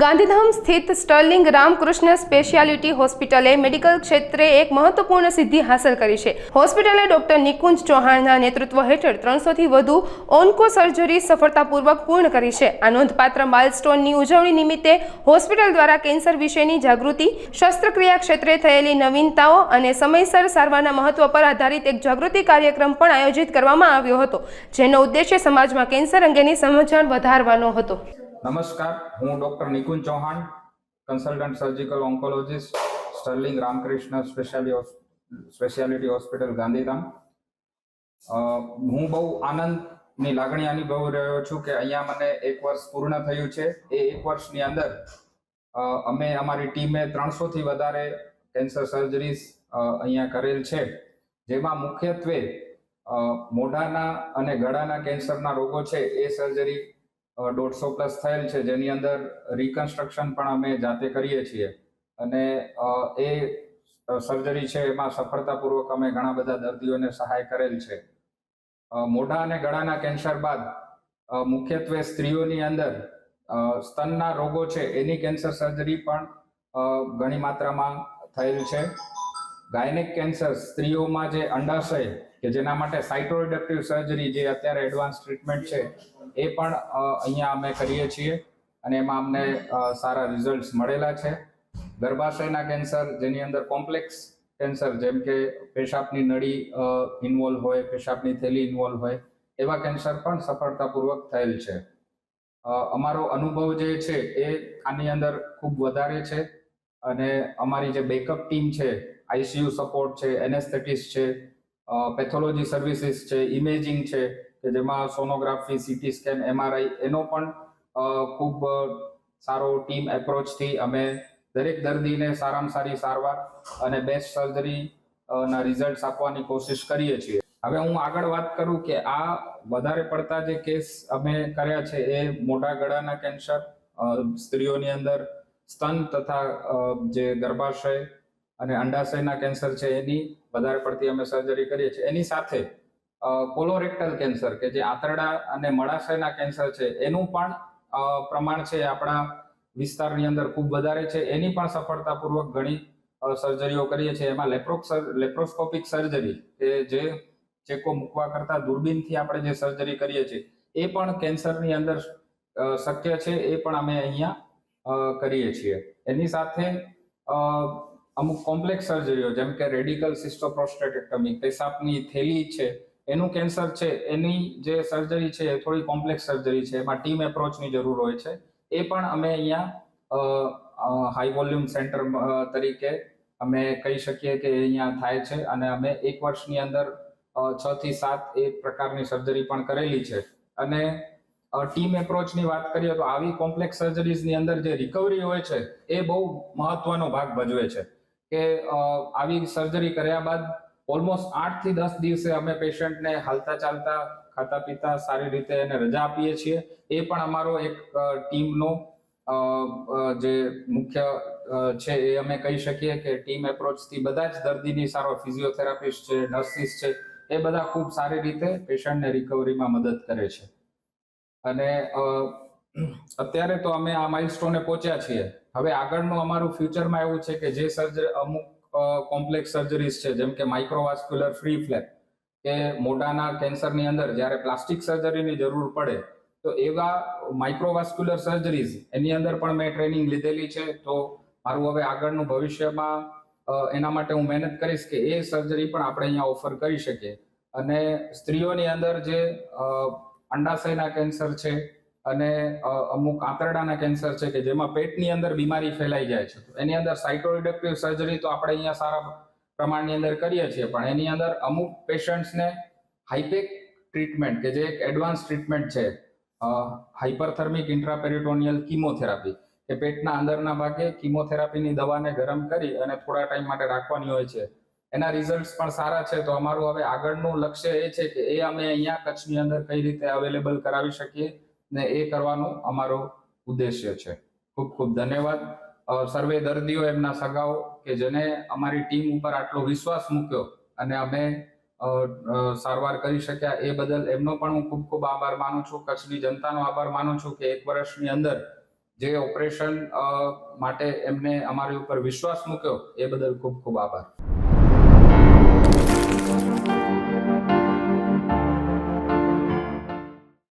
ગાંધીધામ સ્થિત Sterling Ramakrishna speciality હોસ્પિટલે medical ક્ષેત્રે એક મહત્વપૂર્ણ સિદ્ધિ હાંસલ કરી છે. હોસ્પિટલે ડોક્ટર નિકુંજ ચૌહાણના નેતૃત્વ હેઠળ ત્રણસોથી વધુ ઓન્કો સર્જરી સફળતાપૂર્વક પૂર્ણ કરી છે. આ નોંધપાત્ર માઇલસ્ટોનની ઉજવણી નિમિત્તે હોસ્પિટલ દ્વારા કેન્સર વિશેની જાગૃતિ, શસ્ત્રક્રિયા ક્ષેત્રે થયેલી નવીનતાઓ અને સમયસર સારવારના મહત્વ પર આધારિત એક જાગૃતિ કાર્યક્રમ પણ આયોજિત કરવામાં આવ્યો હતો, જેનો ઉદ્દેશ્ય સમાજમાં કેન્સર અંગેની સમજણ વધારવાનો હતો. નમસ્કાર, હું doctor Nikunj Chauhan, consultant surgical oncologist, sterling Ramakrishna special speciality hospital, Gandhidham. હું બહુ આનંદની લાગણી અનુભવી રહ્યો છું કે અહીંયા મને એક વર્ષ પૂર્ણ થયું છે. એ એક વર્ષની અંદર અમે અમારી ટીમે ત્રણસોથી વધારે કેન્સર સર્જરીઝ અહીંયા કરેલ છે. જેમાં મુખ્યત્વે મોઢાના અને ગળાના કેન્સરના રોગો છે. એ સર્જરી દોઢસો પ્લસ થયેલ છે, જેની અંદર રિકન્સ્ટ્રક્શન પણ અમે જાતે કરીએ છીએ. અને એ સર્જરી છે, એમાં સફળતાપૂર્વક અમે ઘણા બધા દર્દીઓને સહાય કરેલ છે. મોઢા અને ગળાના કેન્સર બાદ મુખ્યત્વે સ્ત્રીઓની અંદર સ્તનના રોગો છે, એની કેન્સર સર્જરી પણ ઘણી માત્રામાં થયેલ છે. ગાયનિક કેન્સર સ્ત્રીઓમાં જે અંડાશય કે જેના માટે સાઇટોરિડક્ટિવ સર્જરી જે અત્યારે એડવાન્સ ટ્રીટમેન્ટ છે, એ પણ અહીંયા અમે કરીએ છીએ અને એમાં અમને સારા રિઝલ્ટ્સ મળેલા છે. ગર્ભાશયના કેન્સર, જેની અંદર કોમ્પ્લેક્સ કેન્સર, જેમ કે પેશાબની નળી ઇન્વોલ્વ હોય, પેશાબની થેલી ઇન્વોલ્વ હોય, એવા કેન્સર પણ સફળતાપૂર્વક થયેલ છે. અમારો અનુભવ જે છે, એ આની અંદર ખૂબ વધારે છે અને અમારી જે બેકઅપ ટીમ છે આઈસીયુ સપોર્ટ છે, એનેસ્થેટિસ્ટ છે પેથોલોજી સર્વિસીસ છે ઇમેજિંગ છે, કે જેમાં સોનોગ્રાફી સીટી સ્કેન એમઆરઆઈ એનો પણ ખૂબ સારો ટીમ એપ્રોચથી અમે દરેક દર્દીને સારામાં સારી સારવાર અને બેસ્ટ સર્જરી ના રિઝલ્ટ આપવાની કોશિશ કરીએ છીએ. હવે હું આગળ વાત કરું કે આ વધારે પડતા જે કેસ અમે કર્યા છે એ મોટા ગળાના કેન્સર સ્ત્રીઓની અંદર સ્તન તથા જે ગર્ભાશય અને અંડાશયના કેન્સર છે એની વધારે પડતી અમે સર્જરી કરીએ છીએ. એની સાથે કોલોરેક્ટલ કેન્સર કે જે આંતરડા અને મળાશયના કેન્સર છે, એનું પણ પ્રમાણ છે આપણા વિસ્તારની અંદર ખૂબ વધારે છે. એની પણ સફળતાપૂર્વક ઘણી સર્જરીઓ કરીએ છીએ. એમાં લેપ્રોક લેપ્રોસ્કોપિક સર્જરી કે જે ચેકો મૂકવા કરતા દૂરબીનથી આપણે જે સર્જરી કરીએ છીએ, એ પણ કેન્સરની અંદર શક્ય છે, એ પણ અમે અહીંયા કરીએ છીએ. એની સાથે અમુક કોમ્પ્લેક્સ સર્જરીઓ જેમ કે રેડિકલ સિસ્ટોપ્રોસ્ટેટેક્ટમી પેશાબની થેલી છે, એનું કેન્સર છે, એની જે સર્જરી છે, એ થોડી કોમ્પ્લેક્સ સર્જરી છે, એમાં ટીમ એપ્રોચની જરૂર હોય છે. એ પણ અમે અહીંયા હાઈ વોલ્યુમ સેન્ટર તરીકે અમે કહી શકીએ કે અહીંયા થાય છે. અને અમે એક વર્ષની અંદર છ થી સાત એ પ્રકારની સર્જરી પણ કરેલી છે. અને ટીમ એપ્રોચની વાત કરીએ તો આવી કોમ્પ્લેક્સ સર્જરીઝની અંદર જે રિકવરી હોય છે, એ બહુ મહત્વનો ભાગ ભજવે છે. કે આવી સર્જરી કર્યા બાદ ઓલમોસ્ટ આઠથી દસ દિવસે અમે પેશન્ટને હાલતા ચાલતા ખાતા પીતા સારી રીતે એને રજા આપીએ છીએ. એ પણ અમારો એક ટીમનો જે મુખ્ય છે એ અમે કહી શકીએ કે ટીમ એપ્રોચથી બધા જ દર્દીની સારો ફિઝિયોથેરાપિસ્ટ છે નર્સિસ છે, એ બધા ખૂબ સારી રીતે પેશન્ટને રિકવરીમાં મદદ કરે છે. અને અત્યારે તો અમે આ માઇલસ્ટોને પહોંચ્યા છીએ. હવે આગળનું અમારું ફ્યુચરમાં એવું છે કે જે સર્જરી અમુક કોમ્પ્લેક્સ સર્જરીઝ છે, જેમ કે માઇક્રોવાસ્ક્યુલર ફ્રી ફ્લેપ કે મોઢાના કેન્સરની અંદર જ્યારે પ્લાસ્ટિક સર્જરીની જરૂર પડે, તો એવા માઇક્રોવાસ્ક્યુલર સર્જરીઝ એની અંદર પણ મેં ટ્રેનિંગ લીધેલી છે. તો મારું હવે આગળનું ભવિષ્યમાં એના માટે હું મહેનત કરીશ કે એ સર્જરી પણ આપણે અહીંયા ઓફર કરી શકીએ. અને સ્ત્રીઓની અંદર જે અંડાશયના કેન્સર છે અને અમુક આંતરડાના કેન્સર છે કે જેમાં પેટની અંદર બીમારી ફેલાઈ જાય છે. એની અંદર સાઇટોરિડક્ટિવ સર્જરી તો આપણે અહીંયા સારા પ્રમાણની અંદર કરીએ છીએ, પણ એની અંદર અમુક પેશન્ટ્સને હાઇપેક ટ્રીટમેન્ટ કે જે એક એડવાન્સ ટ્રીટમેન્ટ છે હાઇપરથર્મિક ઇન્ટ્રાપેરિટોનિયલ કિમોથેરાપી કે પેટના અંદરના ભાગે કિમોથેરાપીની દવાને ગરમ કરી અને થોડા ટાઈમ માટે રાખવાની હોય છે. એના રિઝલ્ટ્સ પણ સારા છે, તો અમારું હવે આગળનું લક્ષ્ય એ છે કે એ અમે અહીંયા કચ્છની અંદર કઈ રીતે અવેલેબલ કરાવી શકીએ. ને એ કરવાનો અમારો ઉદ્દેશ્ય છે. ખૂબ ખૂબ ધન્યવાદ. સર્વે દર્દીઓ એમના સગાઓ કે જેને અમારી ટીમ ઉપર આટલો વિશ્વાસ મૂક્યો અને અમે સારવાર કરી શક્યા એ બદલ એમનો પણ હું ખૂબ ખૂબ આભાર માનું છું. કચ્છની જનતાનો આભાર માનું છું કે એક વર્ષની અંદર જે ઓપરેશન માટે એમને અમારી ઉપર વિશ્વાસ મૂક્યો એ બદલ ખૂબ ખૂબ આભાર.